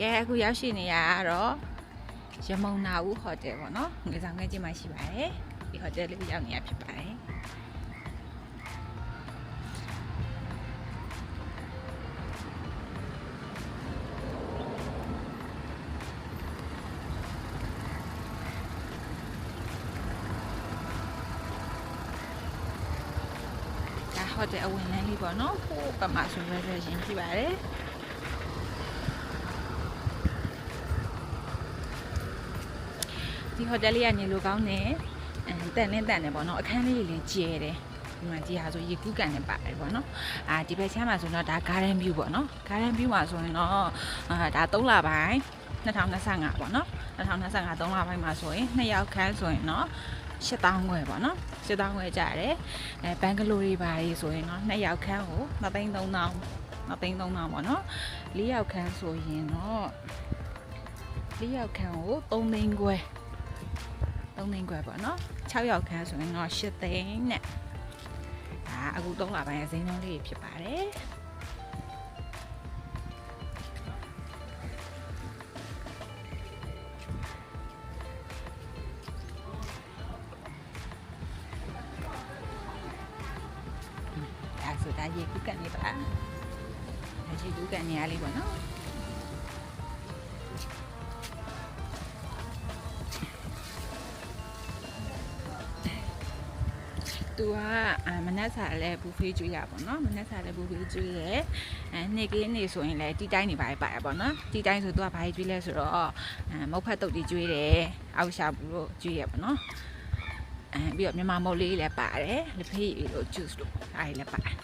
ကဲအခုရောက်ရှိနေရကတော့ရမုံနာဦးဟိုတယ်ပေါ့နော်ငွေဆောင်ငယ်ချင်းမှရှိပါတယ်ဒီဟိုတယ်လေးရောက်နေရဖြစ်ပါတယ်ဒါဟိုတယ်အဝင်လမ်းလေးပေါ့နော်ဟိုပမာဆိုရရရှင်ပြပါတယ် ဟိုတယ်လေးကနေလိုကောင်းတယ်အဲတန်လင်းတန်တယ်ပေါ့နော်အခန်းလေးလည်းကျဲတယ်ဒီမှာဒီဟာဆိုရေကူးကန်နဲ့ပါတယ်ပေါ့နော်အာဒီဘက်ချမ်းမှာဆိုတော့ဒါ garden view ပေါ့နော် garden view မှာဆိုရင်တော့အာဒါ3လပိုင်း2025ပေါ့နော်2025 3လပိုင်းမှာဆိုရင်2ယောက်ခန်းဆိုရင်တော့8000ခွဲပေါ့နော်8000ခွဲကြတယ်အဲဘန်ဂလိုတွေပါတွေဆိုရင်တော့2ယောက်ခန်းကို33000 33000ပေါ့နော်4ယောက်ခန်းဆိုရင်တော့4ယောက်ခန်းကို3သိန်းခွဲ 3သိန်းခွဲပေါ့နော်6ယောက်ခန်းဆိုရင်တော့8သိန်းနဲ့ဒါအခု3လပိုင်းအစိမ်းလုံးလေးဖြစ်ပါတယ်ဒါဆိုတာရေကူးကန်နေပါဒါရေကူးကန်နေရလေးပေါ့နော် သူကအာမနက်စာလဲဘူဖေးကျွေးရပါတော့မနက်စာလဲဘူဖေးကျွေးရဲအဲနေ့ကင်းနေဆိုရင်လဲတီတိုင်းနေပါရပါရပါတော့တီတိုင်းဆိုသူကဘာကြီးကျွေးလဲဆိုတော့အဲမုတ်ဖက်တုတ်တီကျွေးတယ်အောက်ရှာဘူးလို့ကျွေးရပါတော့အဲပြီးတော့မြန်မာမုတ်လေးလည်းပါတယ်လက်ဖေးလို့ juice လို့အားလည်းပါတယ်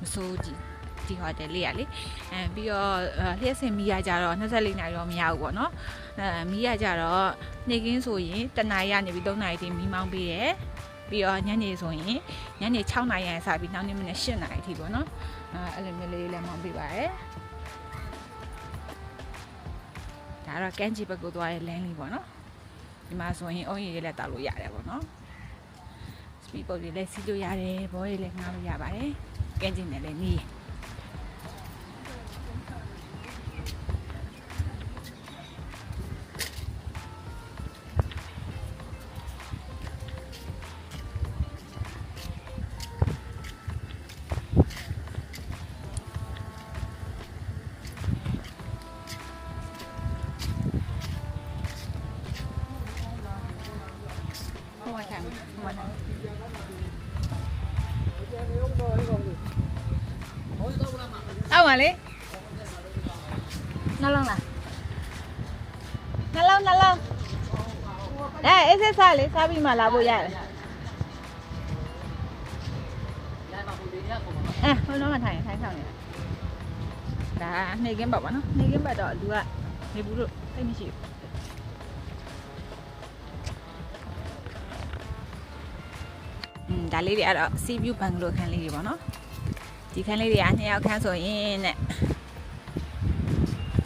မစိုးကြီးဒီဟိုတယ်လေးရလေအဲပြီးတော့လျှက်စင်မီးရကြတော့24နာရီတော့မရဘူးပေါ့နော်အဲမီးရကြတော့နေကင်းဆိုရင်တနာရီကနေပြီး3နာရီတိမီးမောင်းပေးတယ် ပြီးတော့ညနေဆိုရင်ညနေ6နာရီရစပြီးနောက်နေ့မနေ့8နာရီထိပေါ့နော်အဲအဲ့လိုမျိုးလေးလည်းမောင်းပေးပါတယ်ဒါတော့ကန်းချီဘက်ကိုသွားတဲ့လမ်းလေးပေါ့နော်ဒီမှာဆိုရင်အုံးရည်လေးလည်းတောက်လို့ရတယ်ပေါ့နော် speed boat တွေလည်းစီးလို့ရတယ်ဘောတွေလည်းငှားလို့ရပါတယ်ကဲကျင်တယ်လည်းနီး လေနှလုံးလားနှလုံးနှလုံးအဲအေးစစ်စားလေစားပြီးမှလာဖို့ရတယ်အဲဟိုတော့မှထိုင်ထိုင်ဆောင်နေတာဒါနေကင်းပါပါနော်နေကင်းပါတော့လူကနေဘူးလို့သိမရှိဘူးอืมဒါလေးတွေအဲ့တော့ sea view bungalow ခန်းလေးတွေပေါ့နော် ဒီခန်းလေးတွေကနှစ်ယောက်ခန်းဆိုရင်တဲ့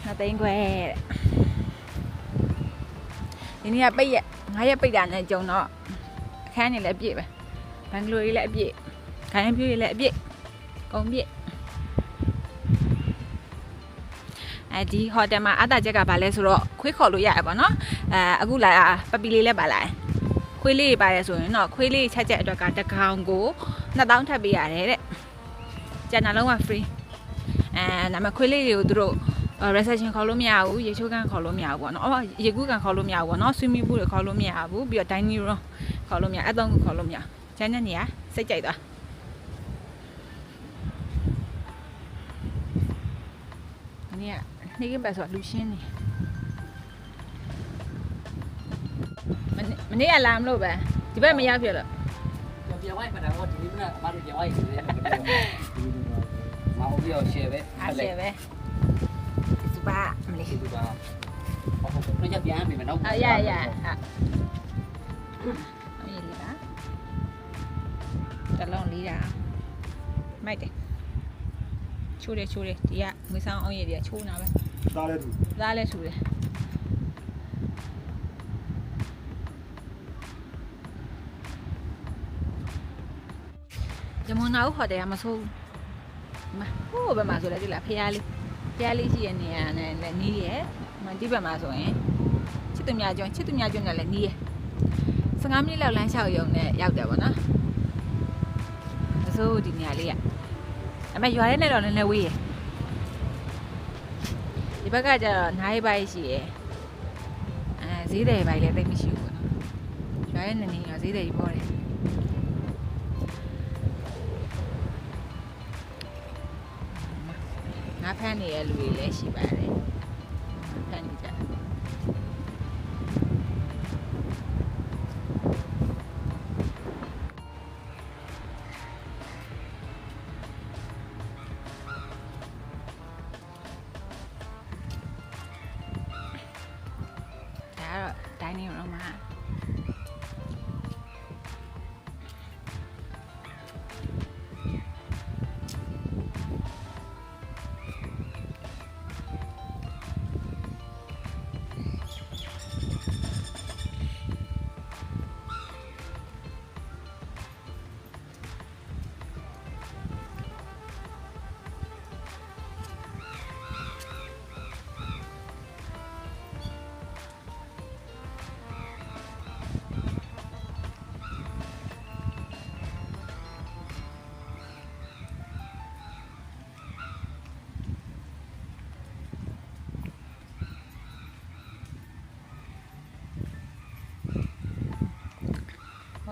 နှစ်သိန်းခွဲတဲ့ဒီနေ့ကပိတ်ရက်ငါးရက်ပိတ်တာနဲ့ကြုံတော့အခန်းတွေလည်းအပြည့်ပဲဘန်ဂလိုတွေလည်းအပြည့်ခိုင်းပြူတွေလည်းအပြည့်ကုန်ပြည့်အဲဒီဟိုတယ်မှာအတားချက်ကဘာလဲဆိုတော့ခွေးခေါ်လို့ရတယ်ပေါ့နော်အဲအခုလာပပီလေးလည်းပါလာတယ်ခွေးလေးတွေပါတယ်ဆိုရင်တော့ခွေးလေးချက်ချက်အတွက်ကတစ်ကောင်ကို2000ထပ်ပေးရတယ်တဲ့ ကျန်တာလုံးဝ free အဲဒါပေမဲ့ခွေးလေးတွေကိုသူတို့ reception ခေါ်လို့မရဘူးရေချိုးကန်ခေါ်လို့မရဘူးပေါ့နော်အော်ရေကူးကန်ခေါ်လို့မရဘူးပေါ့နော် swimming pool တွေခေါ်လို့မရဘူးပြီးတော့ dining room ခေါ်လို့မရအဲ့သုံးခုခေါ်လို့မရကျန်တဲ့နေရာစိတ်ကြိုက်သွားဒီနေ့ကနေကပတ်ဆိုလူရှင်းနေမနေ့မနေ့ကလာမလို့ပဲဒီဘက်မရောက်ပြလို့ ပြောင်းလိုက်မှတော့ဒီနေ့မှအမတို့ပြောင်းလိုက်နေတယ်။မအောင်ပြောင်းရှယ်ပဲ။အားရှယ်ပဲ။စပါမလေး။စပါ။ဟုတ်ဟုတ်ပြန်ပြန်ပြီမနော်။အာရရ။အေးလေပါ။တလုံးလေးတာ။မိုက်တယ်။ချိုးတယ်ချိုးတယ်ဒီကငွေဆောင်အောင်ရည်တွေကချိုးနာပဲ။သားလဲသူ။သားလဲသူတယ်။ ဂျမွန်နာဦးဟိုတယ်ကမဆိုးဘူးဒီမှာဟိုးဘယ်မှာဆိုလဲဒီလားဖျားလေးကြားလေးရှိရဲ့နေရာနဲ့လည်းနီးရဲ့မတိဘက်မှာဆိုရင်ချစ်သူများကျွန်းချစ်သူများကျွန်းနဲ့လည်းနီးရဲ့15မိနစ်လောက်လမ်းလျှောက်ရုံနဲ့ရောက်တယ်ပေါ့နော်အစိုးဒီနေရာလေးရအမေရွာရဲနဲ့တော့နည်းနည်းဝေးရဲ့ဒီဘက်ကကျတော့နားရီပိုင်းရှိရဲ့အဲဈေးတယ်ပိုင်းလည်းသိပ်မရှိဘူးပေါ့နော်ရွာရဲနဲ့နေရောဈေးတယ်ကြီးပေါ်တယ် ငါဖမ်းနေတဲ့လူတွေလည်းရှိပါတယ်ဖမ်းနေကြဒါကတော့ dining room မှာ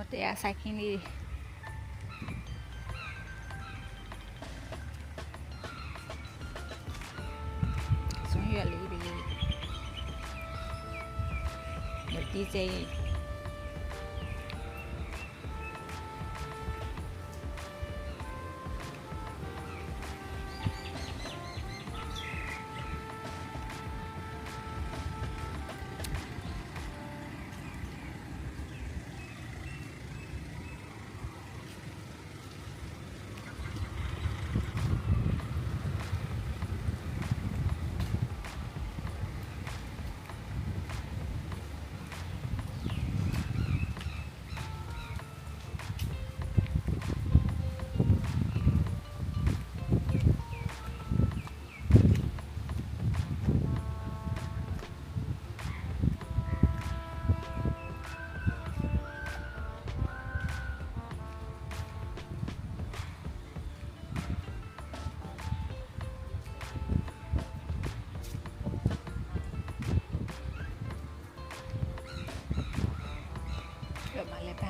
ဟိုတရားစိုက်ခင်းလေး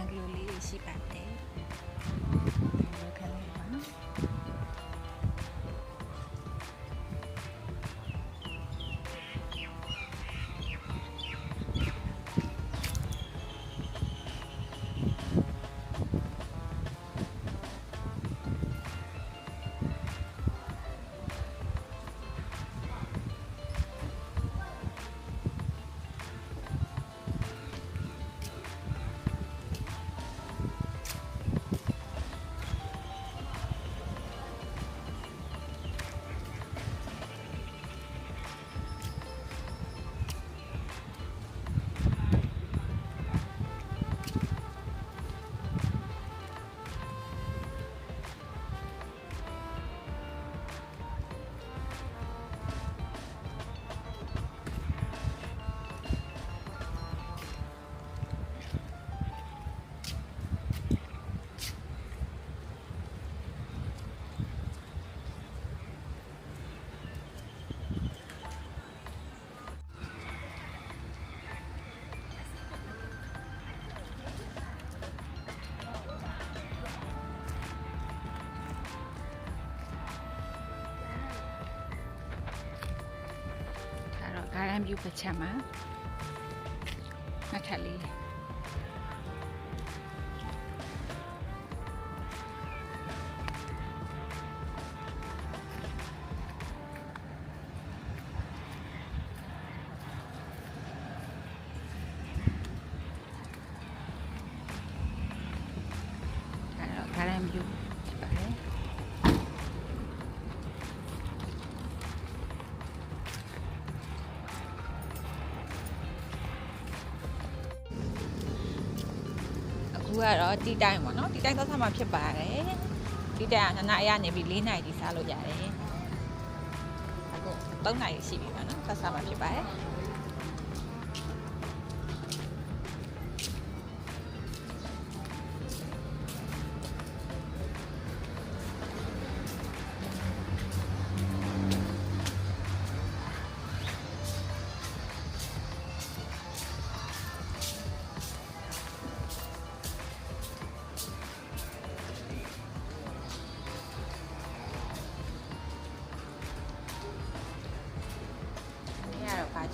မလည်းပန်းကလေးလေးရှိပါတယ်ဒီခလေးပါ နော်ဒါတော့ ကတော့တီတိုင်းပေါ့နော်တီတိုင်းသွားစားမှာဖြစ်ပါတယ်တီတိုင်းကနှစ်နာရီကနေပြီး၄နာရီထိစားလို့ရတယ်အခု3နာရီရှိပြီပါနော်ဆက်စားမှာဖြစ်ပါတယ်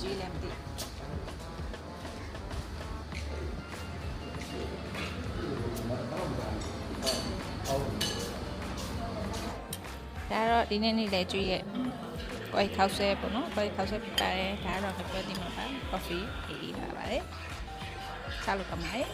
ကတော့ဘာကြီးလဲမသိဒါတော့ဒီနေ့နေ့လဲကျွေးရဲ့ကိုယ်ခောက်ဆဲပေါ့နော်ကိုယ်ခောက်ဆဲပြပါတယ်ဒါတော့မပြောသေးမှာပါ coffee အေးပါပါတယ်စားလို့ကမိုင်း